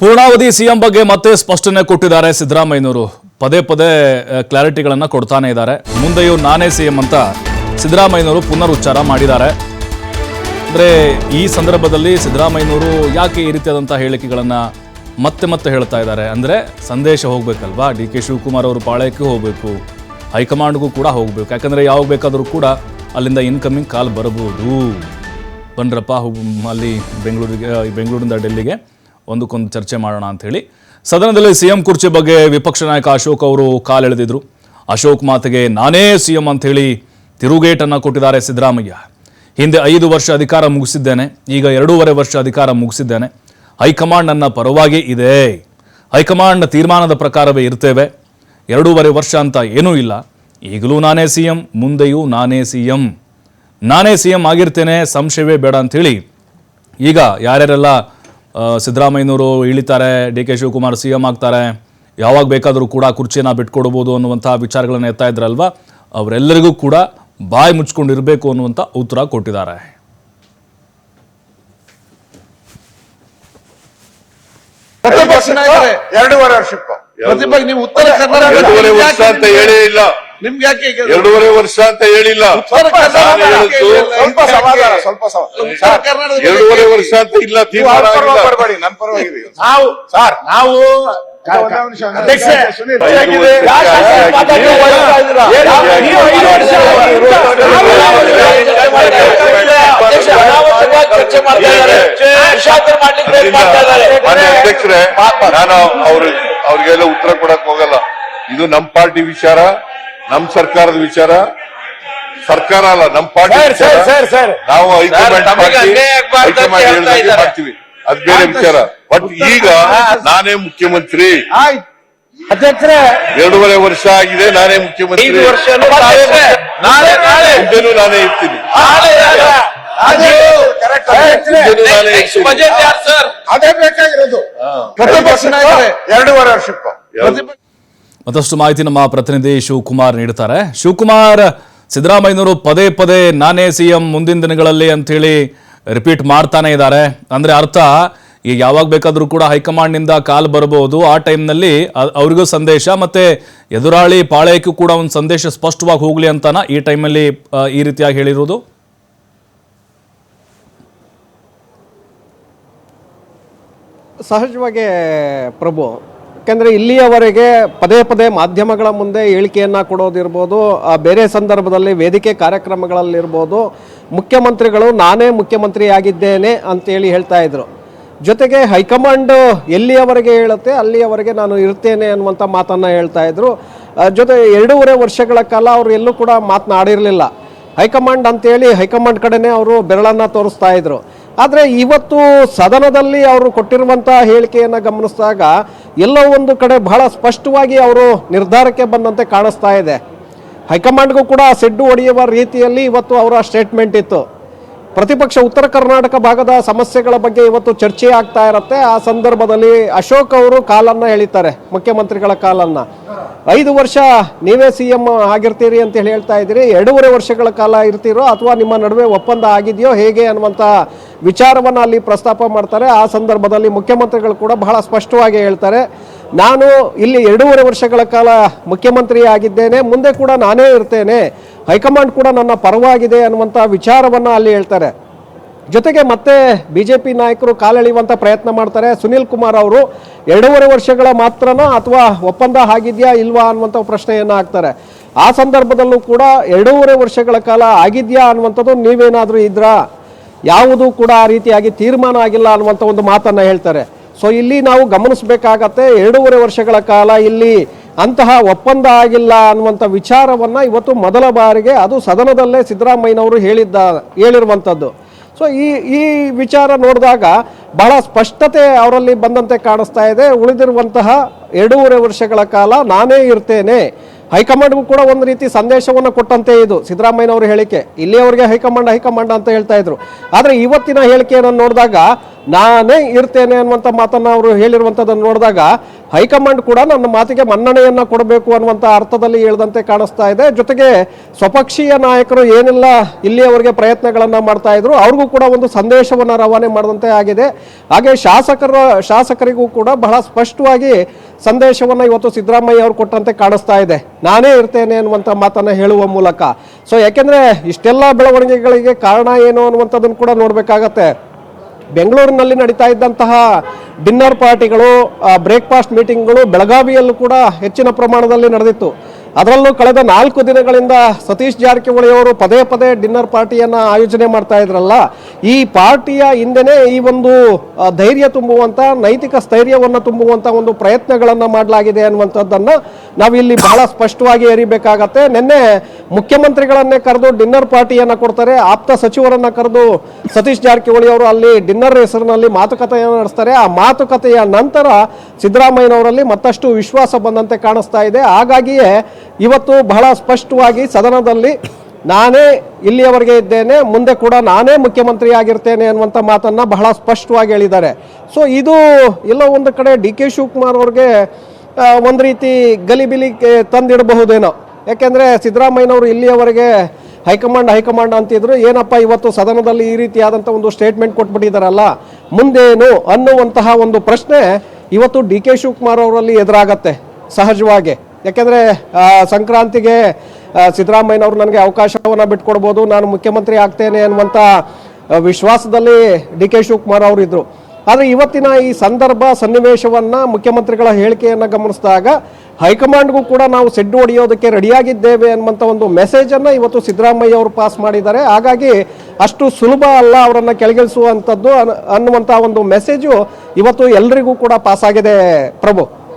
ಪೂರ್ಣಾವಧಿ CM ಬಗ್ಗೆ ಮತ್ತೆ ಸ್ಪಷ್ಟನೆ ಕೊಟ್ಟಿದ್ದಾರೆ ಸಿದ್ದರಾಮಯ್ಯನವರು. ಪದೇ ಪದೇ ಕ್ಲಾರಿಟಿಗಳನ್ನು ಕೊಡ್ತಾನೆ ಇದ್ದಾರೆ. ಮುಂದೆಯೂ ನಾನೇ ಸಿಎಂ ಅಂತ ಸಿದ್ದರಾಮಯ್ಯನವರು ಪುನರುಚ್ಚಾರ ಮಾಡಿದ್ದಾರೆ. ಅಂದರೆ ಈ ಸಂದರ್ಭದಲ್ಲಿ ಸಿದ್ದರಾಮಯ್ಯನವರು ಯಾಕೆ ಈ ರೀತಿಯಾದಂಥ ಹೇಳಿಕೆಗಳನ್ನು ಮತ್ತೆ ಮತ್ತೆ ಹೇಳ್ತಾ ಇದ್ದಾರೆ? ಅಂದರೆ ಸಂದೇಶ ಹೋಗಬೇಕಲ್ವಾ? ಡಿ ಕೆ ಶಿವಕುಮಾರ್ ಅವರು ಪಾಳ್ಯಕ್ಕೆ ಹೋಗಬೇಕು. ಹೈಕಮಾಂಡ್ಗೂ ಕೂಡ ಹೋಗಬೇಕು. ಯಾಕಂದರೆ ಯಾವಾಗ ಬೇಕಾದರೂ ಕೂಡ ಅಲ್ಲಿಂದ ಇನ್ಕಮಿಂಗ್ ಕಾಲ್ ಬರಬಹುದು ಬನ್ರಪ್ಪ ಹೋಗ್- ಅಲ್ಲಿ ಬೆಂಗಳೂರಿಗೆ ಬೆಂಗಳೂರಿಂದ ಡೆಲ್ಲಿಗೆ. ಒಂದಕ್ಕೊಂದು ಚರ್ಚೆ ಮಾಡೋಣ ಅಂತ ಹೇಳಿ. ಸದನದಲ್ಲಿ ಸಿಎಂ ಕುರ್ಚಿ ಬಗ್ಗೆ ವಿಪಕ್ಷ ನಾಯಕ ಅಶೋಕ್ ಅವರು ಕಾಲೆಳೆದಿದ್ರು. ಅಶೋಕ್ ಮಾತಿಗೆ ನಾನೇ ಸಿಎಂ ಅಂತ ಹೇಳಿ ತಿರುಗೇಟನ್ನು ಕೊಟ್ಟಿದ್ದಾರೆ ಸಿದ್ದರಾಮಯ್ಯ. ಹಿಂದೆ ಐದು ವರ್ಷ ಅಧಿಕಾರ ಮುಗಿಸಿದ್ದೇನೆ. ಈಗ ಎರಡೂವರೆ ವರ್ಷ ಅಧಿಕಾರ ಮುಗಿಸಿದ್ದೇನೆ. ಹೈಕಮಾಂಡ್ ನನ್ನ ಪರವಾಗಿ ಇದೆ. ಹೈಕಮಾಂಡ್ ತೀರ್ಮಾನದ ಪ್ರಕಾರವೇ ಇರ್ತೇವೆ. ಎರಡೂವರೆ ವರ್ಷ ಅಂತ ಏನೂ ಇಲ್ಲ. ಈಗಲೂ ನಾನೇ ಸಿ ಎಂ ಮುಂದೆಯೂ ನಾನೇ ಸಿ ಎಂ ನಾನೇ ಸಿ ಎಂ ಆಗಿರ್ತೇನೆ, ಸಂಶಯವೇ ಬೇಡ ಅಂಥೇಳಿ ಈಗ ಯಾರ್ಯಾರೆಲ್ಲ ಸಿದ್ದರಾಮಯ್ಯನವರು ಇಳಿತಾರೆ D K Shivakumar C M ಆಗ್ತಾರೆ ಯಾವಾಗ ಬೇಕಾದರೂ ಕೂಡ ಕುರ್ಚಿನ ಬಿಟ್ಕೊಡ್ಬೋದು ಅನ್ನುವಂಥ ವಿಚಾರಗಳನ್ನು ಎತ್ತಾ ಇದ್ರಲ್ವಾ? ಅವರೆಲ್ಲರಿಗೂ ಕೂಡ ಬಾಯಿ ಮುಚ್ಕೊಂಡಿರಬೇಕು ಅನ್ನುವಂಥ ಉತ್ತರ ಕೊಟ್ಟಿದ್ದಾರೆ. ಪ್ರತಿಪಕ್ಷ ನಾಯಕರೇ ಎರಡೂವರೆ ವರ್ಷಕ್ಕೂ. ಪ್ರತಿಪಕ್ಷ ನೀವು ಉತ್ತರ ಕನ್ನಡ ಎರಡೂವರೆ ವರ್ಷ ಅಂತ ಹೇಳೇ ಇಲ್ಲ ನಿಮ್ಗೆ ಯಾಕೆ ಎರಡೂವರೆ ವರ್ಷ ಅಂತ ಹೇಳಿಲ್ಲ? ಸ್ವಲ್ಪ ಸಮಾಧಾನ ಸ್ವಲ್ಪ ಸಮಾಧಾನ. ಎರಡೂವರೆ ವರ್ಷ ಅಂತ ಇಲ್ಲ ಪರವಾಗಿ ನಾವು ಸರ್ ನಾವು ಚರ್ಚೆ ಮಾಡ್ತಾ ಇದ್ದೀರಾ? ಅಧ್ಯಕ್ಷರೇ ನಾನು ಅವ್ರಿಗೆ ಅವ್ರಿಗೆಲ್ಲ ಉತ್ತರ ಕೊಡಕ್ ಹೋಗಲ್ಲ. ಇದು ನಮ್ ಪಾರ್ಟಿ ವಿಚಾರ. ನಮ್ ಸರ್ಕಾರದ ವಿಚಾರ ಸರ್ಕಾರ ಅಲ್ಲ ನಮ್ ಪಾರ್ಟಿ ಸರ್, ವಿಚಾರ. Sir, sir, sir. ನಾವು ಹೈಕಮಾಂಡ್. ಮಾಡ್ತೀವಿ. ಅದ್ ಬೇರೆ ವಿಚಾರ. ಬಟ್ ಈಗ ನಾನೇ ಮುಖ್ಯಮಂತ್ರಿ. ಅಧ್ಯಕ್ಷರೇ. ಎರಡೂವರೆ ವರ್ಷ ಆಗಿದೆ ನಾನೇ ಮುಖ್ಯಮಂತ್ರಿ. ಐದು ವರ್ಷ ನಾಳೆ ನಾಳೆ ಮುಂದೆನೂ ನಾನೇ ಇರ್ತೀನಿ? ಅದು ಬೇಕಾಗಿರೋದು ಪ್ರತಿಪಕ್ಷ ನಾಯಕರೇ. ಎರಡೂವರೆ ವರ್ಷಕ್ಕೂ. ಮತ್ತಷ್ಟು ಮಾಹಿತಿ ನಮ್ಮ ಪ್ರತಿನಿಧಿ ಶಿವಕುಮಾರ್ ನೀಡುತ್ತಾರೆ. ಶಿವಕುಮಾರ್, ಸಿದ್ದರಾಮಯ್ಯನವರು ಪದೇ ಪದೇ ನಾನೇ ಸಿ ಎಂ ಮುಂದಿನ ದಿನಗಳಲ್ಲಿ ಅಂಥೇಳಿ ರಿಪೀಟ್ ಮಾಡ್ತಾನೆ ಇದ್ದಾರೆ. ಅಂದರೆ ಅರ್ಥ, ಈಗ ಯಾವಾಗ ಬೇಕಾದರೂ ಕೂಡ ಹೈಕಮಾಂಡ್ನಿಂದ ಕಾಲ್ ಬರಬಹುದು ಆ ಟೈಮ್ನಲ್ಲಿ ಅವರಿಗೂ ಸಂದೇಶ ಮತ್ತೆ ಎದುರಾಳಿ ಪಾಳ್ಯಕ್ಕೂ ಕೂಡ ಒಂದು ಸಂದೇಶ ಸ್ಪಷ್ಟವಾಗಿ ಹೋಗಲಿ ಅಂತಾನ ಈ ಟೈಮಲ್ಲಿ ಈ ರೀತಿಯಾಗಿ ಹೇಳಿರೋದು. ಸಹಜವಾಗಿ ಪ್ರಭು ಯಾಕೆಂದರೆ ಇಲ್ಲಿಯವರೆಗೆ ಪದೇ ಪದೇ ಮಾಧ್ಯಮಗಳ ಮುಂದೆ ಹೇಳಿಕೆಯನ್ನು ಕೊಡೋದಿರ್ಬೋದು ಬೇರೆ ಸಂದರ್ಭದಲ್ಲಿ ವೇದಿಕೆ ಕಾರ್ಯಕ್ರಮಗಳಲ್ಲಿರ್ಬೋದು, ಮುಖ್ಯಮಂತ್ರಿಗಳು ನಾನೇ ಮುಖ್ಯಮಂತ್ರಿ ಆಗಿದ್ದೇನೆ ಅಂತೇಳಿ ಹೇಳ್ತಾ ಇದ್ರು. ಜೊತೆಗೆ ಹೈಕಮಾಂಡ್ ಎಲ್ಲಿಯವರೆಗೆ ಹೇಳುತ್ತೆ, ಅಲ್ಲಿಯವರೆಗೆ ನಾನು ಇರ್ತೇನೆ ಅನ್ನುವಂಥ ಮಾತನ್ನು ಹೇಳ್ತಾ ಇದ್ರು. ಜೊತೆ ಎರಡೂವರೆ ವರ್ಷಗಳ ಕಾಲ ಅವರು ಎಲ್ಲೂ ಕೂಡ ಮಾತನಾಡಿರಲಿಲ್ಲ. ಹೈಕಮಾಂಡ್ ಅಂತೇಳಿ ಹೈಕಮಾಂಡ್ ಕಡೆನೇ ಅವರು ಬೆರಳನ್ನು ತೋರಿಸ್ತಾ ಇದ್ರು. ಆದರೆ ಇವತ್ತು ಸದನದಲ್ಲಿ ಅವರು ಕೊಟ್ಟಿರುವಂಥ ಹೇಳಿಕೆಯನ್ನು ಗಮನಿಸಿದಾಗ ಎಲ್ಲೋ ಒಂದು ಕಡೆ ಬಹಳ ಸ್ಪಷ್ಟವಾಗಿ ಅವರು ನಿರ್ಧಾರಕ್ಕೆ ಬಂದಂತೆ ಕಾಣಿಸ್ತಾ ಇದೆ. ಹೈಕಮಾಂಡ್ಗೂ ಕೂಡ ಸೆಡ್ಡು ಹೊಡೆಯುವ ರೀತಿಯಲ್ಲಿ ಇವತ್ತು ಅವರ ಸ್ಟೇಟ್ಮೆಂಟ್ ಇತ್ತು. ಪ್ರತಿಪಕ್ಷ ಉತ್ತರ ಕರ್ನಾಟಕ ಭಾಗದ ಸಮಸ್ಯೆಗಳ ಬಗ್ಗೆ ಇವತ್ತು ಚರ್ಚೆ ಆಗ್ತಾ ಇರುತ್ತೆ. ಆ ಸಂದರ್ಭದಲ್ಲಿ ಅಶೋಕ್ ಅವರು ಕಾಲನ್ನು ಎಳಿತಾರೆ, ಮುಖ್ಯಮಂತ್ರಿಗಳ ಕಾಲನ್ನ. ಐದು ವರ್ಷ ನೀವೇ ಸಿ ಎಂ ಆಗಿರ್ತೀರಿ ಅಂತ ಹೇಳಿ ಹೇಳ್ತಾ ಇದ್ದೀರಿ. ಎರಡೂವರೆ ವರ್ಷಗಳ ಕಾಲ ಇರ್ತೀರೋ ಅಥವಾ ನಿಮ್ಮ ನಡುವೆ ಒಪ್ಪಂದ ಆಗಿದೆಯೋ ಹೇಗೆ ಅನ್ನುವಂಥ ವಿಚಾರವನ್ನು ಅಲ್ಲಿ ಪ್ರಸ್ತಾಪ ಮಾಡ್ತಾರೆ. ಆ ಸಂದರ್ಭದಲ್ಲಿ ಮುಖ್ಯಮಂತ್ರಿಗಳು ಕೂಡ ಬಹಳ ಸ್ಪಷ್ಟವಾಗಿ ಹೇಳ್ತಾರೆ. ನಾನು ಇಲ್ಲಿ ಎರಡೂವರೆ ವರ್ಷಗಳ ಕಾಲ ಮುಖ್ಯಮಂತ್ರಿ ಆಗಿದ್ದೇನೆ. ಮುಂದೆ ಕೂಡ ನಾನೇ ಇರ್ತೇನೆ. ಹೈಕಮಾಂಡ್ ಕೂಡ ನನ್ನ ಪರವಾಗಿದೆ ಅನ್ನುವಂಥ ವಿಚಾರವನ್ನು ಅಲ್ಲಿ ಹೇಳ್ತಾರೆ. ಜೊತೆಗೆ ಮತ್ತೆ ಬಿ ಜೆ ಪಿ ನಾಯಕರು ಕಾಲೆಳೆಯುವಂಥ ಪ್ರಯತ್ನ ಮಾಡ್ತಾರೆ. ಸುನಿಲ್ ಕುಮಾರ್ ಅವರು ಎರಡೂವರೆ ವರ್ಷಗಳ ಮಾತ್ರನೋ ಅಥವಾ ಒಪ್ಪಂದ ಆಗಿದೆಯಾ ಇಲ್ವಾ ಅನ್ನುವಂಥ ಪ್ರಶ್ನೆಯನ್ನು ಹಾಕ್ತಾರೆ. ಆ ಸಂದರ್ಭದಲ್ಲೂ ಕೂಡ ಎರಡೂವರೆ ವರ್ಷಗಳ ಕಾಲ ಆಗಿದೆಯಾ ಅನ್ನುವಂಥದ್ದು ನೀವೇನಾದರೂ ಇದ್ರಾ? ಯಾವುದೂ ಕೂಡ ಆ ರೀತಿಯಾಗಿ ತೀರ್ಮಾನ ಆಗಿಲ್ಲ ಅನ್ನುವಂಥ ಒಂದು ಮಾತನ್ನು ಹೇಳ್ತಾರೆ. ಸೊ ಇಲ್ಲಿ ನಾವು ಗಮನಿಸಬೇಕಾಗತ್ತೆ ಎರಡೂವರೆ ವರ್ಷಗಳ ಕಾಲ ಇಲ್ಲಿ ಅಂತಹ ಒಪ್ಪಂದ ಆಗಿಲ್ಲ ಅನ್ನುವಂಥ ವಿಚಾರವನ್ನು ಇವತ್ತು ಮೊದಲ ಬಾರಿಗೆ ಅದು ಸದನದಲ್ಲೇ ಸಿದ್ದರಾಮಯ್ಯನವರು ಹೇಳಿದ್ದ ಹೇಳಿರುವಂಥದ್ದು ಸೊ ಈ ಈ ವಿಚಾರ ನೋಡಿದಾಗ ಬಹಳ ಸ್ಪಷ್ಟತೆ ಅವರಲ್ಲಿ ಬಂದಂತೆ ಕಾಣಿಸ್ತಾ ಇದೆ. ಉಳಿದಿರುವಂತಹ ಎರಡೂವರೆ ವರ್ಷಗಳ ಕಾಲ ನಾನೇ ಇರ್ತೇನೆ. ಹೈಕಮಾಂಡ್ಗೂ ಕೂಡ ಒಂದು ರೀತಿ ಸಂದೇಶವನ್ನು ಕೊಟ್ಟಂತೆ ಇದು, ಸಿದ್ದರಾಮಯ್ಯನವರ ಹೇಳಿಕೆ. ಇಲ್ಲಿಯವರಿಗೆ ಹೈಕಮಾಂಡ್ ಹೈಕಮಾಂಡ್ ಅಂತ ಹೇಳ್ತಾ ಇದ್ರು. ಆದರೆ ಇವತ್ತಿನ ಹೇಳಿಕೆಯನ್ನು ನೋಡಿದಾಗ ನಾನೇ ಇರ್ತೇನೆ ಅನ್ನುವಂಥ ಮಾತನ್ನು ಅವರು ಹೇಳಿರುವಂಥದ್ದನ್ನು ನೋಡಿದಾಗ ಹೈಕಮಾಂಡ್ ಕೂಡ ನನ್ನ ಮಾತಿಗೆ ಮನ್ನಣೆಯನ್ನು ಕೊಡಬೇಕು ಅನ್ನುವಂಥ ಅರ್ಥದಲ್ಲಿ ಹೇಳ್ದಂತೆ ಕಾಣಿಸ್ತಾ ಇದೆ. ಜೊತೆಗೆ ಸ್ವಪಕ್ಷೀಯ ನಾಯಕರು ಏನೆಲ್ಲ ಇಲ್ಲಿಯವರೆಗೆ ಪ್ರಯತ್ನಗಳನ್ನು ಮಾಡ್ತಾ ಇದ್ರು, ಅವ್ರಿಗೂ ಕೂಡ ಒಂದು ಸಂದೇಶವನ್ನು ರವಾನೆ ಮಾಡಿದಂತೆ ಆಗಿದೆ. ಹಾಗೆ ಶಾಸಕರ, ಶಾಸಕರಿಗೂ ಕೂಡ ಬಹಳ ಸ್ಪಷ್ಟವಾಗಿ ಸಂದೇಶವನ್ನು ಇವತ್ತು ಸಿದ್ದರಾಮಯ್ಯ ಅವರು ಕೊಟ್ಟಂತೆ ಕಾಣಿಸ್ತಾ ಇದೆ. ನಾನೇ ಇರ್ತೇನೆ ಅನ್ನುವಂಥ ಮಾತನ್ನ ಹೇಳುವ ಮೂಲಕ. ಸೊ ಯಾಕೆಂದ್ರೆ ಇಷ್ಟೆಲ್ಲ ಬೆಳವಣಿಗೆಗಳಿಗೆ ಕಾರಣ ಏನು ಅನ್ನುವಂಥದ್ದನ್ನು ಕೂಡ ನೋಡ್ಬೇಕಾಗತ್ತೆ. ಬೆಂಗಳೂರಿನಲ್ಲಿ ನಡೀತಾ ಇದ್ದಂತಹ ಡಿನ್ನರ್ ಪಾರ್ಟಿಗಳು ಬ್ರೇಕ್ಫಾಸ್ಟ್ ಮೀಟಿಂಗ್ಗಳು ಬೆಳಗಾವಿಯಲ್ಲೂ ಕೂಡ ಹೆಚ್ಚಿನ ಪ್ರಮಾಣದಲ್ಲಿ ನಡೆದಿತ್ತು. ಅದರಲ್ಲೂ ಕಳೆದ ನಾಲ್ಕು ದಿನಗಳಿಂದ ಸತೀಶ್ ಜಾರಕಿಹೊಳಿ ಅವರು ಪದೇ ಪದೇ ಡಿನ್ನರ್ ಪಾರ್ಟಿಯನ್ನ ಆಯೋಜನೆ ಮಾಡ್ತಾ ಇದ್ರಲ್ಲ, ಈ ಪಾರ್ಟಿಯ ಹಿಂದೆನೆ ಈ ಒಂದು ಧೈರ್ಯ ತುಂಬುವಂತ, ನೈತಿಕ ಸ್ಥೈರ್ಯವನ್ನು ತುಂಬುವಂತ ಒಂದು ಪ್ರಯತ್ನಗಳನ್ನ ಮಾಡಲಾಗಿದೆ ಅನ್ನುವಂಥದ್ದನ್ನು ನಾವಿಲ್ಲಿ ಬಹಳ ಸ್ಪಷ್ಟವಾಗಿ ಎರಿಬೇಕಾಗತ್ತೆ. ನಿನ್ನೆ ಮುಖ್ಯಮಂತ್ರಿಗಳನ್ನೇ ಕರೆದು ಡಿನ್ನರ್ ಪಾರ್ಟಿಯನ್ನ ಕೊಡ್ತಾರೆ, ಆಪ್ತ ಸಚಿವರನ್ನ ಕರೆದು ಸತೀಶ್ ಜಾರಕಿಹೊಳಿ ಅವರು ಅಲ್ಲಿ ಡಿನ್ನರ್ ಹೆಸರಿನಲ್ಲಿ ಮಾತುಕತೆಯನ್ನು ನಡೆಸ್ತಾರೆ. ಆ ಮಾತುಕತೆಯ ನಂತರ ಸಿದ್ದರಾಮಯ್ಯನವರಲ್ಲಿ ಮತ್ತಷ್ಟು ವಿಶ್ವಾಸ ಬಂದಂತೆ ಕಾಣಿಸ್ತಾ ಇದೆ. ಹಾಗಾಗಿಯೇ ಇವತ್ತು ಬಹಳ ಸ್ಪಷ್ಟವಾಗಿ ಸದನದಲ್ಲಿ ನಾನೇ ಇಲ್ಲಿಯವರೆಗೆ ಇದ್ದೇನೆ, ಮುಂದೆ ಕೂಡ ನಾನೇ ಮುಖ್ಯಮಂತ್ರಿ ಆಗಿರ್ತೇನೆ ಅನ್ನುವಂಥ ಮಾತನ್ನು ಬಹಳ ಸ್ಪಷ್ಟವಾಗಿ ಹೇಳಿದ್ದಾರೆ. ಸೊ ಇದು ಎಲ್ಲೋ ಒಂದು ಕಡೆ ಡಿ ಕೆ ಶಿವಕುಮಾರ್ ಅವ್ರಿಗೆ ಒಂದು ರೀತಿ ಗಲಿಬಿಲಿ ತಂದಿಡಬಹುದೇನೋ. ಯಾಕೆಂದರೆ ಸಿದ್ದರಾಮಯ್ಯನವರು ಇಲ್ಲಿಯವರೆಗೆ ಹೈಕಮಾಂಡ್ ಹೈಕಮಾಂಡ್ ಅಂತಿದ್ರು, ಏನಪ್ಪ ಇವತ್ತು ಸದನದಲ್ಲಿ ಈ ರೀತಿಯಾದಂಥ ಒಂದು ಸ್ಟೇಟ್ಮೆಂಟ್ ಕೊಟ್ಬಿಟ್ಟಿದ್ದಾರಲ್ಲ ಮುಂದೇನು ಅನ್ನುವಂತಹ ಒಂದು ಪ್ರಶ್ನೆ ಇವತ್ತು ಡಿ ಕೆ ಶಿವಕುಮಾರ್ ಅವರಲ್ಲಿ ಎದುರಾಗತ್ತೆ, ಸಹಜವಾಗಿ. ಯಾಕೆಂದ್ರೆ ಸಂಕ್ರಾಂತಿಗೆ ಸಿದ್ದರಾಮಯ್ಯನವರು ನನಗೆ ಅವಕಾಶವನ್ನು ಬಿಟ್ಕೊಡ್ಬೋದು, ನಾನು ಮುಖ್ಯಮಂತ್ರಿ ಆಗ್ತೇನೆ ಅನ್ನುವಂಥ ವಿಶ್ವಾಸದಲ್ಲಿ ಡಿ ಕೆ ಶಿವಕುಮಾರ್ ಅವರು ಇದ್ದರು ಆದರೆ ಇವತ್ತಿನ ಈ ಸಂದರ್ಭ ಸನ್ನಿವೇಶವನ್ನ ಮುಖ್ಯಮಂತ್ರಿಗಳ ಹೇಳಿಕೆಯನ್ನು ಗಮನಿಸಿದಾಗ, ಹೈಕಮಾಂಡ್ಗೂ ಕೂಡ ನಾವು ಸೆಡ್ಡು ಹೊಡೆಯೋದಕ್ಕೆ ರೆಡಿಯಾಗಿದ್ದೇವೆ ಅನ್ನುವಂಥ ಒಂದು ಮೆಸೇಜನ್ನು ಇವತ್ತು ಸಿದ್ದರಾಮಯ್ಯ ಅವರು ಪಾಸ್ ಮಾಡಿದ್ದಾರೆ. ಹಾಗಾಗಿ ಅಷ್ಟು ಸುಲಭ ಅಲ್ಲ ಅವರನ್ನು ಕೆಳಗಿಳಿಸುವಂಥದ್ದು ಅನ್- ಅನ್ನುವಂಥ ಒಂದು ಮೆಸೇಜು ಇವತ್ತು ಎಲ್ರಿಗೂ ಕೂಡ ಪಾಸ್ ಆಗಿದೆ ಪ್ರಭು.